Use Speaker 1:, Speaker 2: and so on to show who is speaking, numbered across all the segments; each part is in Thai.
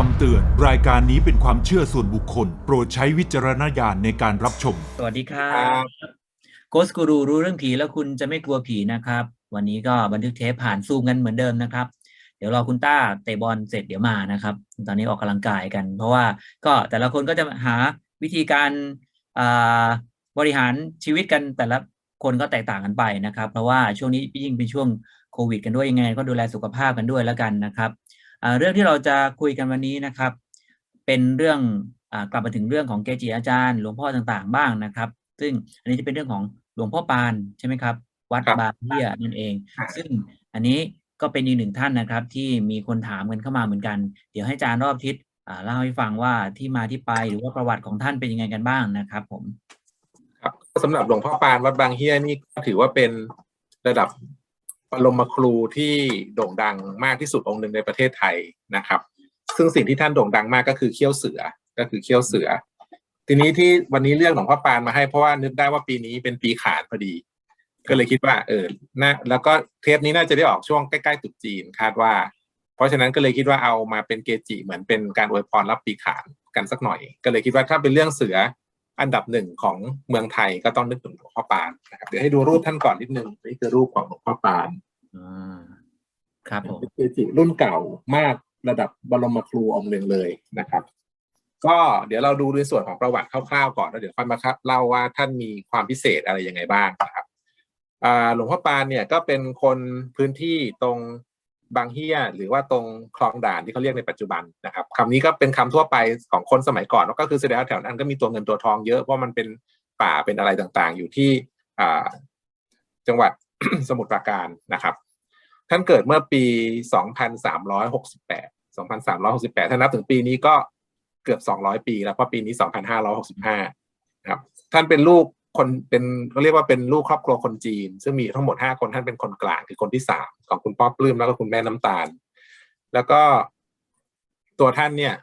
Speaker 1: คำเตือน รายการนี้เป็นความเชื่อส่วนบุคคล โปรดใช้วิจารณญาณในการรับชม
Speaker 2: สวัสดีครั
Speaker 3: ครับบ
Speaker 2: โกสกูรูรู้เรื่องผีแล้วคุณจะไม่กลัวผีนะครับ วันนี้ก็บันทึกเทปผ่านซูมกันเหมือนเดิมนะครับ เดี๋ยวรอคุณต้าเตะบอลเสร็จเดี๋ยวมานะครับ ตอนนี้ออกกำลังกายกัน เพราะว่าก็แต่ละคนก็จะหาวิธีการอ่าบริหารชีวิตกันแต่ละคนก็แตกต่างกันไปนะครับ เพราะว่าช่วงนี้ยิ่งเป็นช่วงโควิด กันด้วยยังไง ก็ดูแลสุขภาพกันด้วยแล้วกันนะครับอ่า เรื่องที่เราจะคุยกันวันนี้นะครับ เป็นเรื่องอากลับมาถึงเรื่องของเกจิอาจารย์ หลวงพ่อต่างๆ บ้างนะครับ ซึ่งอันนี้จะเป็นเรื่องของหลวงพ่อปานใช่ไหมครับ วัด
Speaker 3: ครับ
Speaker 2: บางเฮียนั่นเอง
Speaker 3: ครับ
Speaker 2: ซึ่งอันนี้ก็เป็นอีกหนึ่งท่านนะครับ ที่มีคนถามกันเข้ามาเหมือนกัน เดี๋ยวให้อาจารย์รอบทิศอ่าเล่าให้ฟังว่าที่มาที่ไปหรือว่าประวัติของท่านเป็นยังไงกันบ้างนะครับ ผม
Speaker 3: ครับสำหรับหลวงพ่อปานวัดบางเฮียนี่ก็ถือว่าเป็นระดับ ปรมครูที่โด่งดังมากที่สุดองค์หนึ่งในประเทศไทยนะครับ ซึ่งสิ่งที่ท่านโด่งดังมากก็คือเขี้ยวเสือก็คือเขี้ยวเสือ ทีนี้ที่วันนี้เลือกหลวงพ่อปานมาให้เพราะว่านึกได้ว่าปีนี้เป็นปีขานพอดี ก็เลยคิดว่าเออน่าแล้วก็เทปนี้น่าจะได้ออกช่วงใกล้ๆตรุษจีนคาดว่า เพราะฉะนั้นก็เลยคิดว่าเอามาเป็นเกจิเหมือนเป็นการอวยพรรับปีขานกันสักหน่อย ก็เลยคิดว่าถ้าเป็นเรื่องเสือ อันดับหนึ่งของเมืองไทยก็ต้องนึกถึงหลวงพ่อปานนะครับเดี๋ยวให้ดูรูปท่านก่อนนิดนึงนี่คือรูปของหลวงพ่อปาน
Speaker 2: อ่าครับผม
Speaker 3: เป็นเกจิรุ่นเก่ามากระดับบรมครูองค์หนึ่งเลยนะครับ ก็เดี๋ยวเราดูในส่วนของประวัติคร่าวๆก่อนแล้วเดี๋ยวค่อยมาครับเล่าว่าท่านมีความพิเศษอะไรยังไงบ้างนะครับอ่าหลวงพ่อปานเนี่ยก็เป็นคนพื้นที่ตรง บางเฮียหรือว่าตรงคลองด่านที่เขาเรียกในปัจจุบันนะครับคำนี้ก็เป็นคำทั่วไปของคนสมัยก่อนก็คือแสดงว่าแถวนั้นก็มีตัวเงินตัวทองเยอะเพราะมันเป็นป่าเป็นอะไรต่างๆ อยู่ที่จังหวัดสมุทรปราการนะครับ ท่านเกิดเมื่อปี 2368 2368 ถ้านับถึงปีนี้ก็เกือบ 200 ปี แล้วเพราะปีนี้ 2565นะครับ ท่านเป็นลูก คนเป็นเขาเรียกว่าเป็นลูกครอบครัวคนจีน ซึ่งมีทั้งหมด5คนท่านเป็นคนกลางคือคนที่สามของคุณพ่อปลื้มแล้วก็คุณแม่น้ำตาล แล้วก็ตัวท่านเนี่ย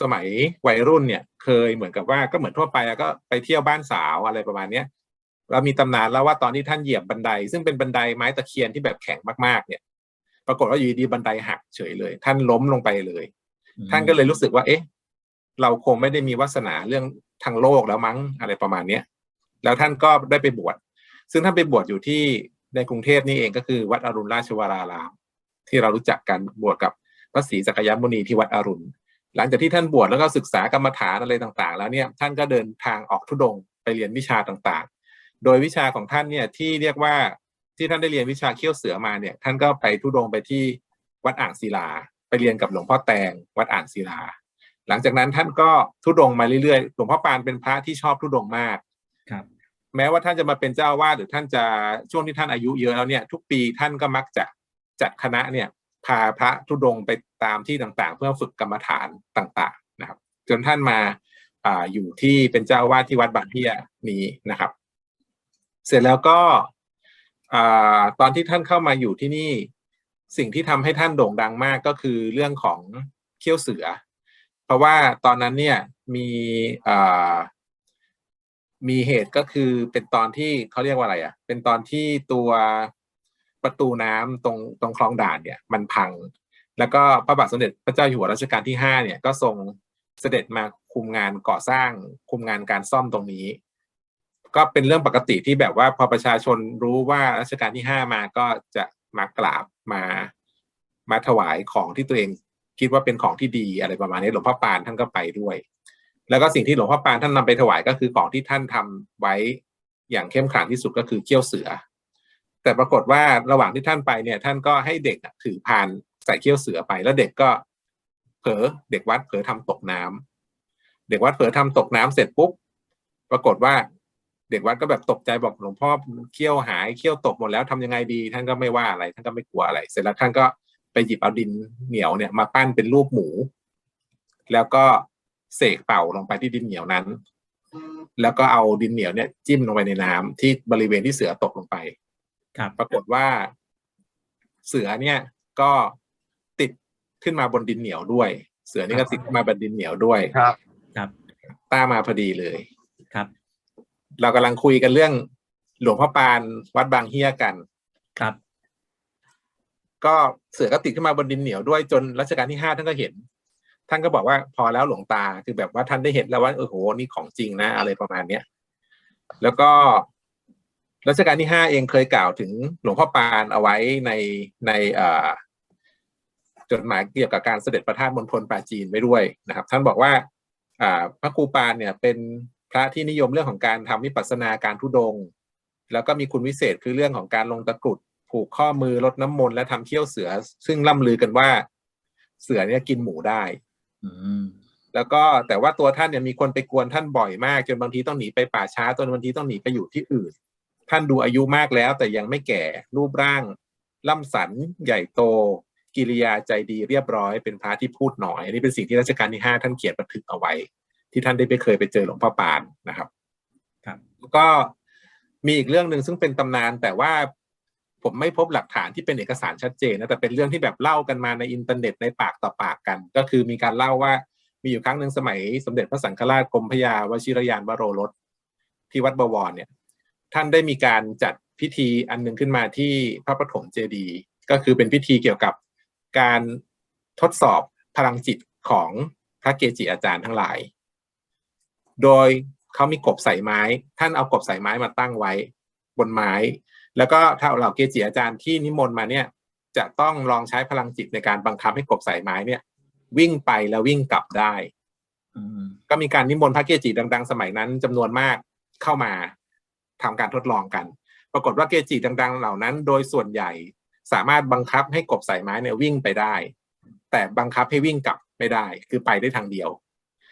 Speaker 3: สมัยวัยรุ่นเนี่ย เคยเหมือนกับว่าก็เหมือนทั่วไปอะก็ไปเที่ยวบ้านสาวอะไรประมาณเนี้ยเรามีตำนานแล้วว่าตอนที่ท่านเหยียบบันได ซึ่งเป็นบันไดไม้ตะเคียนที่แบบแข็งมากๆ เนี่ย ปรากฏว่าอยู่ดีๆบันไดหักเฉยเลย ท่านล้มลงไปเลย ท่านก็เลยรู้สึกว่า เอ๊ะ เราคงไม่ได้มีวาสนาเรื่องทางโลกแล้วมั้งอะไรประมาณเนี้ย แล้วท่านก็ได้ไปบวชซึ่งท่านไปบวชอยู่ที่ในกรุงเทพนี่เองก็คือวัดอรุณราชวราราม ที่เรารู้จักกันบวชกับพระศรีสักยมุนีที่วัดอรุณ หลังจากที่ท่านบวชแล้วก็ศึกษากรรมฐานอะไรต่างๆ แล้วเนี่ยท่านก็เดินทางออกทุดงไปเรียนวิชาต่างๆ โดยวิชาของท่านเนี่ยที่เรียกว่าที่ท่านได้เรียนวิชาเขี้ยวเสือมาเนี่ยท่านก็ไปทุดงไปที่วัดอ่างศิลา ไปเรียนกับหลวงพ่อแตงวัดอ่างศิลา หลังจากนั้นท่านก็ทุดงมาเรื่อยๆ หลวงพ่อปานเป็นพระที่ชอบทุดงมาก
Speaker 2: ครับ
Speaker 3: แม้ว่าท่านจะมาเป็นเจ้าวาสหรือท่านจะช่วงที่ท่านอายุเยอะแล้วเนี่ยทุกปีท่านก็มักจะจัดคณะเนี่ยพาพระธุดงไปตามที่ต่างๆ เพื่อฝึกกรรมฐานต่างๆนะครับ จนท่านมาอ่าอยู่ที่เป็นเจ้าวาสที่วัดบางเพียนี้นะครับ เสร็จแล้วก็อ่าตอนที่ท่านเข้ามาอยู่ที่นี่ สิ่งที่ทำให้ท่านโด่งดังมากก็คือเรื่องของเขี้ยวเสือ เพราะว่าตอนนั้นเนี่ยมีอ่า มีเหตุก็คือเป็นตอนที่เขาเรียกว่าอะไรอะ เป็นตอนที่ตัวประตูน้ำตรงตรงคลองด่านเนี่ย มันพัง แล้วก็พระบาทสมเด็จพระเจ้าอยู่หัวรัชกาลที่ห้าเนี่ยก็ทรงเสด็จมาคุมงานก่อสร้าง คุมงานการซ่อมตรงนี้ ก็เป็นเรื่องปกติที่แบบว่าพอประชาชนรู้ว่ารัชกาลที่ห้ามาก็จะมากราบมามาถวายของที่ตัวเองคิดว่าเป็นของที่ดีอะไรประมาณนี้หลวงพ่อปานท่านก็ไปด้วย แล้วก็สิ่งที่หลวงพ่อปานท่านนำไปถวายก็คือของที่ท่านทำไว้อย่างเข้มขลังที่สุดก็คือเขี้ยวเสือ แต่ปรากฏว่าระหว่างที่ท่านไปเนี่ย ท่านก็ให้เด็กถือพานใส่เขี้ยวเสือไปแล้วเด็กก็เผลอเด็กวัดเผลอทำตกน้ำเด็กวัดเผลอทำตกน้ำเสร็จปุ๊บปรากฏว่าเด็กวัดก็แบบตกใจบอกหลวงพ่อเขี้ยวหายเขี้ยวตกหมดแล้วทำยังไงดี ท่านก็ไม่ว่าอะไร ท่านก็ไม่กลัวอะไร เสร็จแล้วท่านก็ไปหยิบเอาดินเหนียวเนี่ยมาปั้นเป็นรูปหมู แล้วก็ เสกเป่าลงไปที่ดินเหนียวนั้น แล้วก็เอาดินเหนียวเนี่ยจิ้มลงไปในน้ำที่บริเวณที่เสือตกลงไป
Speaker 2: ครับ
Speaker 3: ปรากฏว่าเสือเนี่ยก็ติดขึ้นมาบนดินเหนียวด้วย เสือนี่ก็ติดขึ้นมาบนดินเหนียวด้วย
Speaker 4: ครับ
Speaker 2: ครับ
Speaker 3: ต้ามาพอดีเลย
Speaker 2: ครับ
Speaker 3: เรากำลังคุยกันเรื่องหลวงพ่อปานวัดบางเฮียกัน
Speaker 2: ครับ
Speaker 3: ก็เสือก็ติดขึ้นมาบนดินเหนียวด้วยจนรัชกาลที่ห้าท่านก็เห็น ท่านก็บอกว่าพอแล้วหลวงตาคือแบบว่าท่านได้เห็นแล้วว่าเออโหนี่ของจริงนะ อะไรประมาณเนี้ยแล้วก็รัชกาลที่ห้าเองเคยกล่าวถึงหลวงพ่อปานเอาไว้ในในจดหมายเกี่ยวกับการเสด็จประทาสมณฑลปาจีนไว้ด้วยนะครับ ท่านบอกว่าพระครูปานเนี่ยเป็นพระที่นิยมเรื่องของการทำวิปัสสนาการทุดง แล้วก็มีคุณวิเศษคือเรื่องของการลงตะกรุดผูกข้อมือลดน้ำมนต์และทำเขี้ยวเสือ ซึ่งล่ำลือกันว่าเสือเนี่ยกินหมูได้ แล้วก็แต่ว่าตัวท่านเนี่ยมีคนไปกวนท่านบ่อยมาก จนบางทีต้องหนีไปป่าช้าจนบางทีต้องหนีไปอยู่ที่อื่น ท่านดูอายุมากแล้ว แต่ยังไม่แก่รูปร่าง ล่ำสันใหญ่โต กิริยาใจดีเรียบร้อย เป็นพระที่พูดน้อย อันนี้เป็นสิ่งที่รัชกาลที่ห้าท่านเขียนบันทึกเอาไว้ ที่ท่านได้ไปเคยไปเจอหลวงพ่อปานนะครับ
Speaker 2: ครับ
Speaker 3: แล้วก็มีอีกเรื่องหนึ่งซึ่งเป็นตำนานแต่ว่า ผมไม่พบหลักฐานที่เป็นเอกสารชัดเจนนะแต่เป็นเรื่องที่แบบเล่ากันมาในอินเทอร์เน็ตในปากต่อปากกัน ก็คือมีการเล่าว่ามีอยู่ครั้งหนึ่งสมัยสมเด็จพระสังฆราชกรมพยาวชิรยานวโรรสที่วัดบวรเนี่ย ท่านได้มีการจัดพิธีอันหนึ่งขึ้นมาที่พระปฐมเจดีย์ก็คือเป็นพิธีเกี่ยวกับการทดสอบพลังจิตของพระเกจิอาจารย์ทั้งหลาย โดยเขามีกบใส่ไม้ ท่านเอากบใส่ไม้มาตั้งไว้บนไม้ แล้วก็ถ้าเหล่าเกจิอาจารย์ที่นิมนต์มาเนี่ย จะต้องลองใช้พลังจิตในการบังคับให้กบใส่ไม้เนี่ย วิ่งไปแล้ววิ่งกลับได้
Speaker 2: อืม
Speaker 3: ก็มีการนิมนต์พระเกจิดัง ๆ สมัยนั้นจำนวนมากเข้ามาทำการทดลองกัน ปรากฏว่าเกจิดัง ๆ เหล่านั้น โดยส่วนใหญ่สามารถบังคับให้กบใส่ไม้เนี่ยวิ่งไปได้ แต่บังคับให้วิ่งกลับไม่ได้ คือไปได้ทางเดียว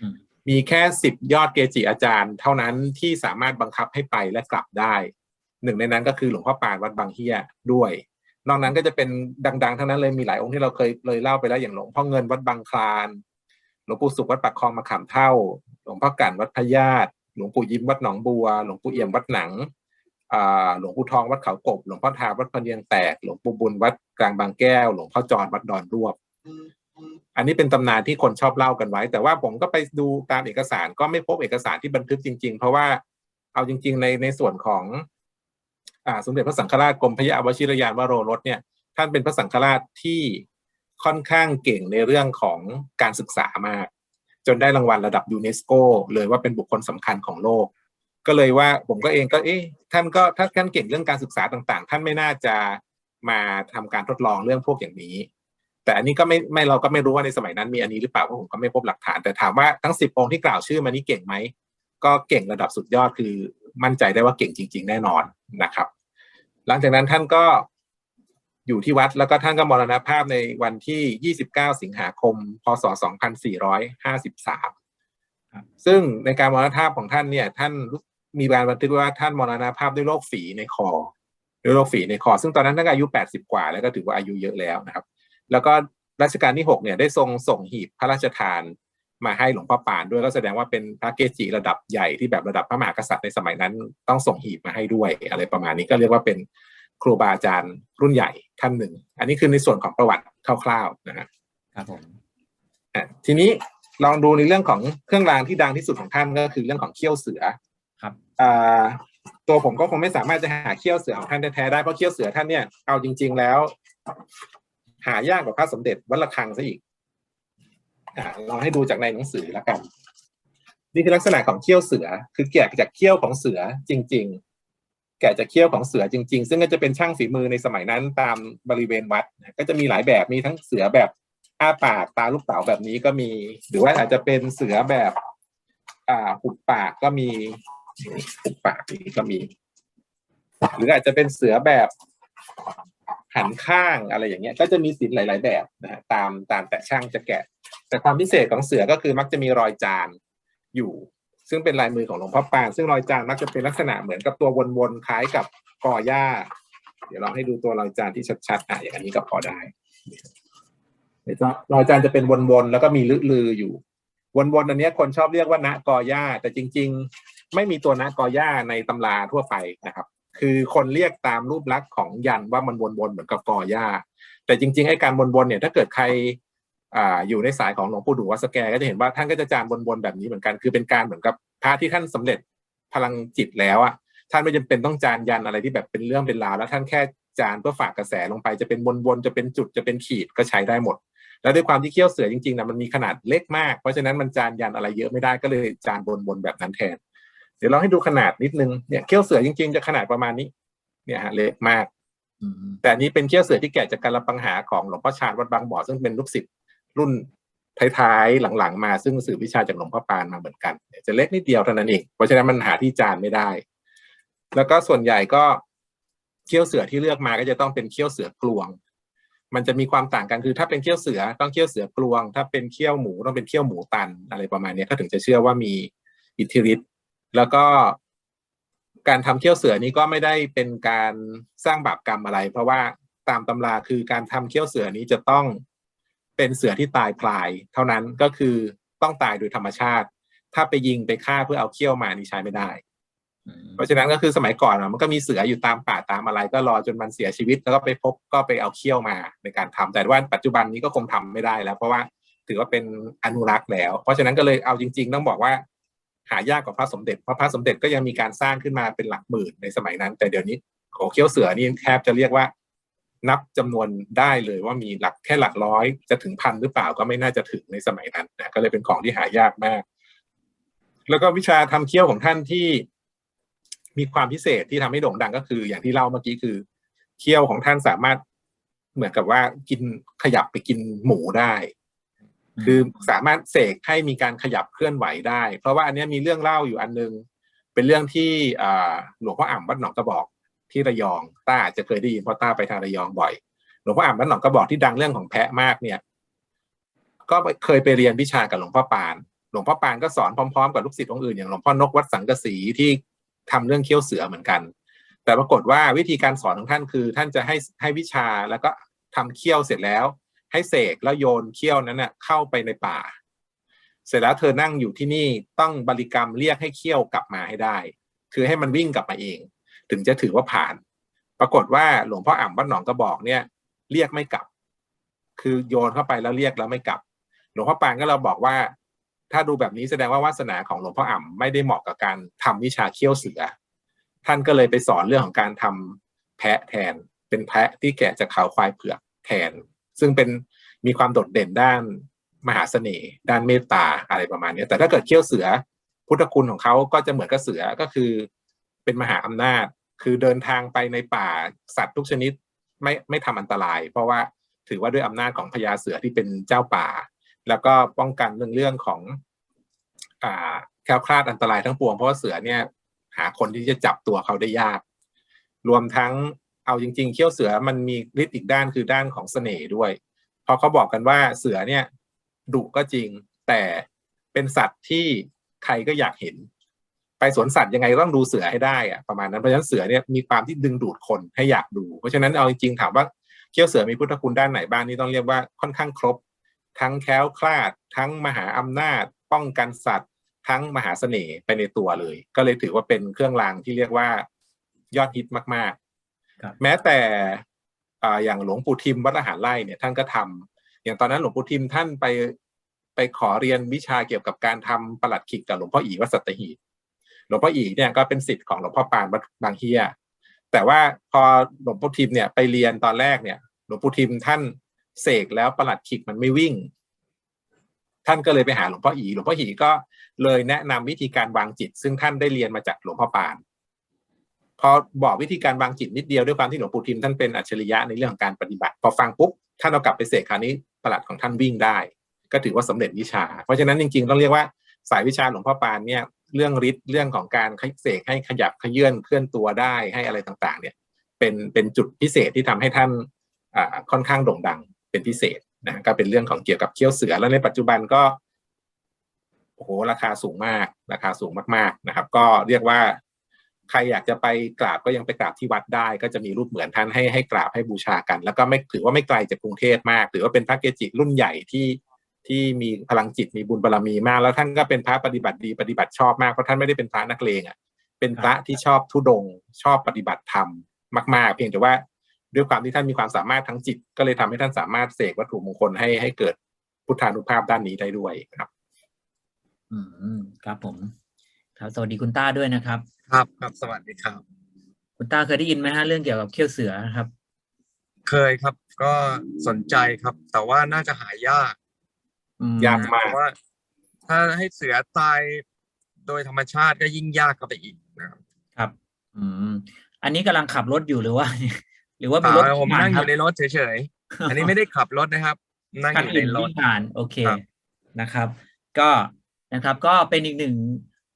Speaker 2: อืม
Speaker 3: มีแค่สิบยอดเกจิอาจารย์ เท่านั้นที่สามารถบังคับให้ไปและกลับได้ หนึ่งในนั้นก็คือหลวงพ่อปานวัดบางเฮียด้วย นอกนั้นก็จะเป็นดัง ๆ ทั้งนั้นเลยมีหลายองค์ที่เราเคยเลยเล่าไปแล้วอย่างหลวงพ่อเงินวัดบางคลาน หลวงปู่สุขวัดปักคลองมะขามเท่า หลวงพ่อกันวัดพญาตหลวงปู่ยิ้มวัดหนองบัว หลวงปู่เอี่ยมวัดหนังหลวงปู่ทองวัดเขากบ หลวงพ่อทาวัดพะเนียงแตก หลวงปู่บุญวัดกลางบางแก้ว หลวงพ่อจอดวัดดอนรวบ อันนี้เป็นตำนานที่คนชอบเล่ากันไว้ แต่ว่าผมก็ไปดูตามเอกสารก็ไม่พบเอกสารที่บันทึกจริง ๆ เพราะว่าเอาจริง ๆ ในในส่วนของ สมเด็จพระสังฆราชกรมพระยาวชิรยานวโรรสเนี่ยท่านเป็นพระสังฆราชที่ค่อนข้างเก่งในเรื่องของการศึกษามาก จนได้รางวัลระดับยูเนสโกเลยว่าเป็นบุคคลสำคัญของโลก ก็เลยว่าผมก็เองก็เอ๊ะท่านก็ถ้าท่านเก่งเรื่องการศึกษาต่างๆ ท่านไม่น่าจะมาทำการทดลองเรื่องพวกอย่างนี้ แต่อันนี้ก็ไม่ไม่เราก็ไม่รู้ว่าในสมัยนั้นมีอันนี้หรือเปล่าเพราะผมก็ไม่พบหลักฐานแต่ถามว่าทั้งสิบองค์ที่กล่าวชื่อมานี้เก่งไหมก็เก่งระดับสุดยอดคือ มั่นใจได้ว่าเก่งจริง ๆ แน่นอนนะครับ หลังจากนั้นท่านก็อยู่ที่วัดแล้วก็ท่านก็มรณภาพในวันที่ 29 สิงหาคม พศ 2453
Speaker 2: ครับ
Speaker 3: ซึ่งในการมรณภาพของท่านเนี่ย ท่านมีการบันทึกว่าท่านมรณภาพด้วยโรคฝีในคอด้วยโรคฝีในคอ ซึ่งตอนนั้นท่านอายุ 80 กว่า แล้วก็ถือว่าอายุเยอะแล้วนะครับ แล้วก็รัชกาลที่ 6 เนี่ยได้ทรงส่งหีบพระราชทาน มาให้หลวงพ่อปานด้วยก็แสดงว่าเป็นพระเกจิระดับใหญ่ที่แบบระดับพระมหากษัตริย์ในสมัยนั้น ต้องส่งหีบมาให้ด้วยอะไรประมาณนี้ก็เรียกว่าเป็นครูบาอาจารย์รุ่นใหญ่ท่านหนึ่ง อันนี้คือในส่วนของประวัติคร่าวๆนะฮะ
Speaker 2: ครับผม
Speaker 3: อะทีนี้ลองดูในเรื่องของเครื่องรางที่ดังที่สุดของท่านก็คือเรื่องของเขี้ยวเสือ
Speaker 2: ครับ
Speaker 3: อ่าตัวผมก็คงไม่สามารถจะหาเขี้ยวเสือของท่านแท้ๆได้เพราะเขี้ยวเสือท่านเนี่ยเอาจริง ๆแล้ว หายากกว่าพระสมเด็จวัดระฆังซะอีก อ่าลองให้ดูจากในหนังสือแล้วกัน นี่คือลักษณะของเขี้ยวเสือ คือแกะจากเขี้ยวของเสือจริง ๆ แกะจากเขี้ยวของเสือจริง ๆ ซึ่งก็จะเป็นช่างฝีมือในสมัยนั้นตามบริเวณวัด ก็จะมีหลายแบบ มีทั้งเสือแบบอ้าปากตาลูกเต๋าแบบนี้ก็มี หรือว่าอาจจะเป็นเสือแบบ อ่าหุบปากก็มีหุบปากนี้ก็มี หรืออาจจะเป็นเสือแบบหันข้างอะไรอย่างเงี้ย ก็จะมีสินหลาย ๆ แบบนะฮะตามตามแต่ช่างจะแกะ แต่ความพิเศษของเสือก็คือมักจะมีรอยจานอยู่ ซึ่งเป็นลายมือของหลวงพ่อปาน ซึ่งรอยจานมักจะเป็นลักษณะเหมือนกับตัววนๆคล้ายกับกอหญ้า เดี๋ยวลองให้ดูตัวรอยจานที่ชัดๆอะอย่างนนี้ก็พอได้เดี๋ยวรอยจานจะเป็นวนๆแล้วก็มีลือๆอยู่ วนๆอันนี้คนชอบเรียกว่าณกอหญ้า แต่จริง ๆ ไม่มีตัวณกอหญ้าในตำราทั่วไปนะครับ คือคนเรียกตามรูปลักษณ์ของยันว่ามันวนๆเหมือนกับกอหญ้า แต่จริง ๆไอ้การวนๆเนี่ยถ้าเกิดใคร อ่าอยู่ในสายของหลวงปู่ดูวัดสแกก็จะเห็นว่าท่านก็จะจานวนๆแบบนี้เหมือนกันคือเป็นการเหมือนกับพระที่ท่านสำเร็จพลังจิตแล้วอะท่านไม่จำเป็นต้องจานยันอะไรที่แบบเป็นเรื่องเป็นราวแล้วท่านแค่จานเพื่อฝากกระแสลงไปจะเป็นวนๆจะเป็นจุดจะเป็นขีดก็ใช้ได้หมด แล้วด้วยความที่เขี้ยวเสือจริงๆนะมันมีขนาดเล็กมาก เพราะฉะนั้นมันจานยันอะไรเยอะไม่ได้ก็เลยจานบนๆแบบนั้นแทน เดี๋ยวเราให้ดูขนาดนิดนึงเนี่ยเขี้ยวเสือจริงๆ จะขนาดประมาณนี้ เนี่ยฮะเล็กมาก
Speaker 2: อืม
Speaker 3: แต่อันนี้เป็นเขี้ยวเสือที่แกะจากการรับปังหาของหลวงพ่อชาญวัดบางบ่อซึ่งเป็นลูกศิษย์ รุ่นท้ายๆหลังๆมาซึ่งสื่อวิชาจากหลวงพ่อปานมาเหมือนกัน จะเล็กนิดเดียวเท่านั้นเองเพราะฉะนั้นมันหาที่จานไม่ได้ แล้วก็ส่วนใหญ่ก็เขี้ยวเสือที่เลือกมาก็จะต้องเป็นเขี้ยวเสือกลวง มันจะมีความต่างกันคือถ้าเป็นเขี้ยวเสือต้องเขี้ยวเสือกลวง ถ้าเป็นเขี้ยวหมูต้องเป็นเขี้ยวหมูตันอะไรประมาณนี้ก็ถึงจะเชื่อว่ามีอิทธิฤทธิ์แล้วก็การทำเขี้ยวเสือนี้ก็ไม่ได้เป็นการสร้างบาปกรรมอะไร เพราะว่าตามตำราคือการทำเขี้ยวเสือนี้จะต้อง เป็นเสือที่ตายพลาย เท่านั้นก็คือต้องตายโดยธรรมชาติ ถ้าไปยิงไปฆ่าเพื่อเอาเขี้ยวมานี่ใช้ไม่ได้
Speaker 2: อืม
Speaker 3: เพราะฉะนั้นก็คือสมัยก่อนอะมันก็มีเสืออยู่ตามป่าตามอะไร ก็รอจนมันเสียชีวิต แล้วก็ไปพบก็ไปเอาเขี้ยวมาในการทำแต่ว่าปัจจุบันนี้ก็คงทำไม่ได้แล้ว เพราะว่าถือว่าเป็นอนุรักษ์แล้ว เพราะฉะนั้นก็เลยเอาจริง ๆ ต้องบอกว่าหายากกว่าพระสมเด็จเพราะพระสมเด็จก็ยังมีการสร้างขึ้นมาเป็นหลักหมื่นในสมัยนั้น แต่เดี๋ยวนี้โขเขี้ยวเสือนี่แทบจะเรียกว่า นับจำนวนได้เลยว่ามีหลักแค่หลักร้อยจะถึงพันหรือเปล่าก็ไม่น่าจะถึงในสมัยนั้นนะก็เลยเป็นของที่หายากมาก แล้วก็วิชาทำเขี้ยวของท่านที่มีความพิเศษที่ทำให้โด่งดังก็คือ อย่างที่เล่าเมื่อกี้คือเขี้ยวของท่านสามารถเหมือนกับว่ากินขยับไปกินหมูได้ คือสามารถเสกให้มีการขยับเคลื่อนไหวได้ เพราะว่าอันนี้มีเรื่องเล่าอยู่อันนึง เป็นเรื่องที่หลวงพ่ออ่ำวัดหนองกระบอก ที่ระยองต้าอาจจะเคยได้ยินเพราะต้าไปทางระยองบ่อยหลวงพ่ออ่ำวัดหนองกระบอกที่ดังเรื่องของแพะมากเนี่ย ก็เคยไปเรียนวิชากับหลวงพ่อปาน หลวงพ่อปานก็สอนพร้อมๆกับลูกศิษย์องค์อื่นอย่างหลวงพ่อนกวัดสังกะสีที่ทำเรื่องเคี้ยวเสือเหมือนกัน แต่ปรากฏว่าวิธีการสอนของท่านคือ ท่านจะให้ให้วิชาแล้วก็ทำเคี้ยวเสร็จแล้ว ให้เสกแล้วโยนเขี้ยวนั้นน่ะเข้าไปในป่า เสร็จแล้วเธอนั่งอยู่ที่นี่ต้องบริกรรมเรียกให้เขี้ยวกลับมาให้ได้ คือให้มันวิ่งกลับมาเอง ถึงจะถือว่าผ่าน ปรากฏว่าหลวงพ่ออ่ำวัดหนองกระบอกเนี่ย เรียกไม่กลับ คือโยนเข้าไปแล้วเรียกแล้วไม่กลับ หลวงพ่อปานก็เราบอกว่า ถ้าดูแบบนี้แสดงว่าวาสนาของหลวงพ่ออ่ำไม่ได้เหมาะกับการทำวิชาเขี้ยวเสือ ท่านก็เลยไปสอนเรื่องของการทำแพะแทน เป็นแพะที่แกะจากเขาควายเผือกแทน ซึ่งเป็นมีความโดดเด่นด้านมหาเสน่ห์ด้านเมตตาอะไรประมาณนี้แต่ถ้าเกิดเขี้ยวเสือ พุทธคุณของเขาก็จะเหมือนกับเสือก็คือ เป็นมหาอำนาจ คือเดินทางไปในป่าสัตว์ทุกชนิดไม่ไม่ทำอันตราย เพราะว่าถือว่าด้วยอำนาจของพญาเสือที่เป็นเจ้าป่า แล้วก็ป้องกันเรื่องเรื่องของอ่าแคล้วคลาดอันตรายทั้งปวงเพราะว่าเสือเนี่ยหาคนที่จะจับตัวเขาได้ยาก รวมทั้งเอาจริง ๆ เขี้ยวเสือมันมีฤทธิ์อีกด้านคือด้านของเสน่ห์ด้วยเพราะเขาบอกกันว่าเสือเนี่ยดุก็จริงแต่เป็นสัตว์ที่ใครก็อยากเห็น ไปสวนสัตว์ยังไงก็ต้องดูเสือให้ได้อะประมาณนั้นเพราะฉะนั้นเสือเนี่ยมีความที่ดึงดูดคนให้อยากดู เพราะฉะนั้นเอาจริงๆถามว่าเขี้ยวเสือมีพุทธคุณด้านไหนบ้างนี่ต้องเรียกว่าค่อนข้างครบ ทั้งแคล้วคลาด ทั้งมหาอำนาจ ป้องกันสัตว์ ทั้งมหาเสน่ห์ไปในตัวเลย ก็เลยถือว่าเป็นเครื่องรางที่เรียกว่ายอดฮิตมาก
Speaker 2: ครับ
Speaker 3: ๆแม้แต่อ่าอย่างหลวงปู่ทิมวัดอาหารไร่เนี่ยท่านก็ทำอย่างตอนนั้นหลวงปู่ทิมท่านไปไปขอเรียนวิชาเกี่ยวกับการทำประหลัดขิกกับหลวงพ่ออีวัดสัตหีบ หลวงพ่ออีเนี่ยก็เป็นศิษย์ของหลวงพ่อปานวัดบางเฮียแต่ว่าพอหลวงปู่ทิมเนี่ยไปเรียนตอนแรกเนี่ย หลวงปู่ทิมท่านเสกแล้วประหลัดขิกมันไม่วิ่ง ท่านก็เลยไปหาหลวงพ่ออีหลวงพ่ออีก็เลยแนะนำวิธีการวางจิต ซึ่งท่านได้เรียนมาจากหลวงพ่อปาน พอบอกวิธีการวางจิตนิดเดียวด้วยความที่หลวงปู่ทิมท่านเป็นอัจฉริยะในเรื่องของการปฏิบัติ พอฟังปุ๊บท่านเอากลับไปเสกคราวนี้ประหลัดของท่านวิ่งได้ ก็ถือว่าสำเร็จวิชา เพราะฉะนั้นจริงๆต้องเรียกว่าสายวิชาหลวงพ่อปานเนี่ย เรื่องฤทธิ์เรื่องของการเสกให้ขยับขยื่นเคลื่อนตัวได้ให้อะไรต่างๆ เนี่ย เป็นเป็นจุดพิเศษที่ทำให้ท่านอ่าค่อนข้างโด่งดังเป็นพิเศษนะก็เป็นเรื่องของเกี่ยวกับเขี้ยวเสือแล้วในปัจจุบันก็โอ้โหราคาสูงมากราคาสูงมากๆนะครับ ก็เรียกว่าใครอยากจะไปกราบก็ยังไปกราบที่วัดได้ ก็จะมีรูปเหมือนท่านให้ให้กราบให้บูชากัน แล้วก็ไม่ถือว่าไม่ไกลจากกรุงเทพมาก ถือว่าเป็นพระเกจิรุ่นใหญ่ที่ ที่มีพลังจิตมีบุญบารมีมาก แล้วท่านก็เป็นพระปฏิบัติดีปฏิบัติชอบมากเพราะท่านไม่ได้เป็นพระนักเลงอะเป็นพระที่ชอบทุดงค์ชอบปฏิบัติธรรมมาก ๆ เพียงแต่ว่าด้วยความที่ท่านมีความสามารถทั้งจิต ก็เลยทำให้ท่านสามารถเสกวัตถุมงคลให้ให้เกิดพุทธานุภาพด้านนี้ได้ด้วยครับ
Speaker 2: อืมครับผม ครับสวัสดีคุณต้าด้วยนะครับ
Speaker 4: ครับครับสวัสดีครับ
Speaker 2: คุณต้าเคยได้ยินไหมฮะเรื่องเกี่ยวกับเขี้ยวเสือครับ
Speaker 4: เคยครับ ก็สนใจครับ แต่ว่าน่าจะหายาก
Speaker 2: อืม
Speaker 3: ยาก
Speaker 4: นะ
Speaker 3: มาก
Speaker 4: เพราะว่า ถ้าให้เสือตายโดยธรรมชาติก็ยิ่งยากเข้าไปอีกนะครับ
Speaker 2: ครับอืมอันนี้กำลังขับรถอยู่หรือว่า หรือว่า
Speaker 4: เป
Speaker 2: มี
Speaker 4: ล่าร
Speaker 2: ถ
Speaker 4: ผม
Speaker 2: ผ่า
Speaker 4: นั่งอ
Speaker 2: ครับ
Speaker 4: ยู่ในรถเฉยๆ อันนี้ไม่ได้ขับรถนะครับ นั่ง
Speaker 2: คั
Speaker 4: อนยู่ใน
Speaker 2: อื่น
Speaker 4: รถ
Speaker 2: วิ่งผ่านโอเค
Speaker 4: ครับ
Speaker 2: นะครับ ก็นะครับ ก็เป็นอีกหนึ่ง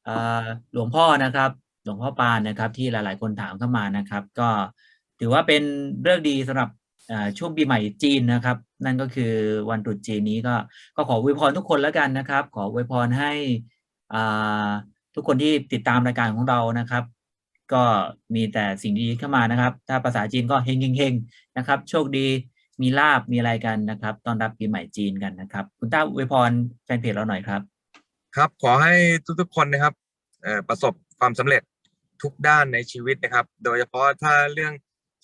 Speaker 2: เอ่อหลวงพ่อนะครับ หลวงพ่อปานนะครับ ที่หลาย ๆ คนถามเข้ามานะครับ ก็ถือว่าเป็นเรื่องดีสำหรับเอ่อ ช่วงปีใหม่จีนนะครับ นั่นก็คือวันตรุษจีนนี้ก็ก็ขออวยพรทุกคนแล้วกันนะครับ ขออวยพรให้ทุกคนที่ติดตามรายการของเรานะครับ ก็มีแต่สิ่งดีเข้ามานะครับ ถ้าภาษาจีนก็เฮงเฮงเฮงนะครับ โชคดีมีลาบมีอะไรกันนะครับต้อนรับปีใหม่จีนกันนะครับ คุณต้าอวยพรแฟนเพจเราหน่อยครับ
Speaker 4: ครับ ขอให้ทุกๆคนนะครับประสบความสำเร็จทุกด้านในชีวิตนะครับ โดยเฉพาะถ้าเรื่อง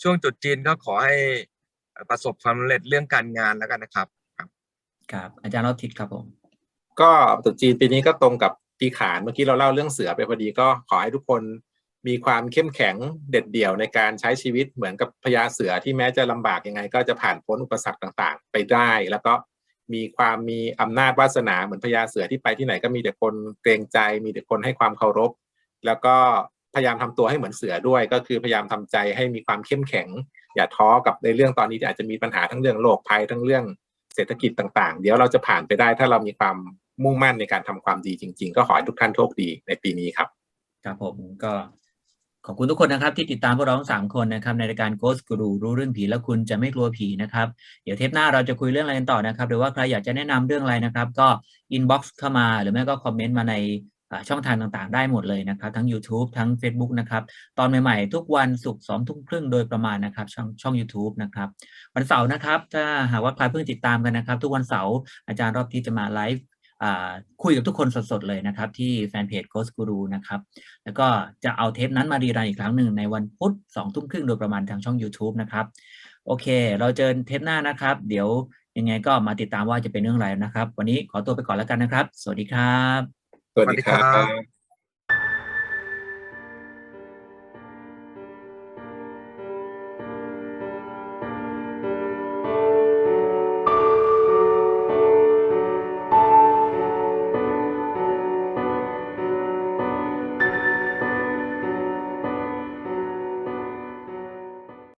Speaker 4: ช่วงตรุษจีนก็ขอให้ ประสบความสำเร็จเรื่องการงานแล้วกันนะครับ
Speaker 2: ครับ อาจารย์รอบทิศครับผม
Speaker 3: ก็ตรุษจีนปีนี้ก็ตรงกับปีขานเมื่อกี้เราเล่าเรื่องเสือไปพอดีก็ขอให้ทุกคนมีความเข้มแข็งเด็ดเดี่ยวในการใช้ชีวิตเหมือนกับพญาเสือที่แม้จะลำบากยังไง ก็จะผ่านพ้นอุปสรรคต่างๆ ไปได้ แล้วก็มีความมีอำนาจวาสนาเหมือนพญาเสือที่ไปที่ไหนก็มีแต่คนเกรงใจ มีแต่คนให้ความเคารพ แล้วก็พยายามทำตัวให้เหมือนเสือด้วย ก็คือพยายามทำใจให้มีความเข้มแข็ง อย่าท้อกับในเรื่องตอนนี้ที่อาจจะมีปัญหาทั้งเรื่องโรคภัยทั้งเรื่องเศรษฐกิจต่างๆ เดี๋ยวเราจะผ่านไปได้ถ้าเรามีความมุ่งมั่นในการทำความดีจริง ๆ ก็ขอให้ทุกท่านโชคดีในปีนี้ครับ
Speaker 2: ครับผมก็ขอบคุณทุกคนนะครับที่ติดตามพวกเราทั้งสามคนนะครับในรายการ Ghost Guru รู้เรื่องผีแล้วคุณจะไม่กลัวผีนะครับ เดี๋ยวเทปหน้าเราจะคุยเรื่องอะไรกันต่อนะครับ หรือว่าใครอยากจะแนะนำเรื่องอะไรนะครับ ก็ inbox เข้ามาหรือไม่ก็คอมเมนต์มาใน ช่องทางต่างๆ ได้หมดเลยนะครับทั้ง YouTube ทั้ง Facebook นะครับตอนใหม่ๆ ทุกวันศุกร์สองทุ่มครึ่งโดยประมาณนะครับช่องช่อง u t u b e นะครับวันเสาร์นะครับถ้าหากว่าใครเพิ่งติดตามกันนะครับ ทุกวันเสาร์อาจารย์รอบที่จะมาไลฟ์คุยกับทุกคนสดๆเลยนะครับ ที่แฟนเพจ Ghost Guru นะครับแล้วก็จะเอาเทปนั้นมารีรันอีกครั้งหนึ่งในวันพุธสองทุ่มครึ่งโดยประมาณทางช่อง YouTube นะครับโอเค เราเจอเทปหน้านะครับ เดี๋ยวยังไงก็มาติดตามว่าจะเป็นเรื่องอะไรนะครับ วันนี้ขอตัวไปก่อนแล้วกันนะครับ สวัสดีครับ
Speaker 3: สวัสดีครั
Speaker 4: บ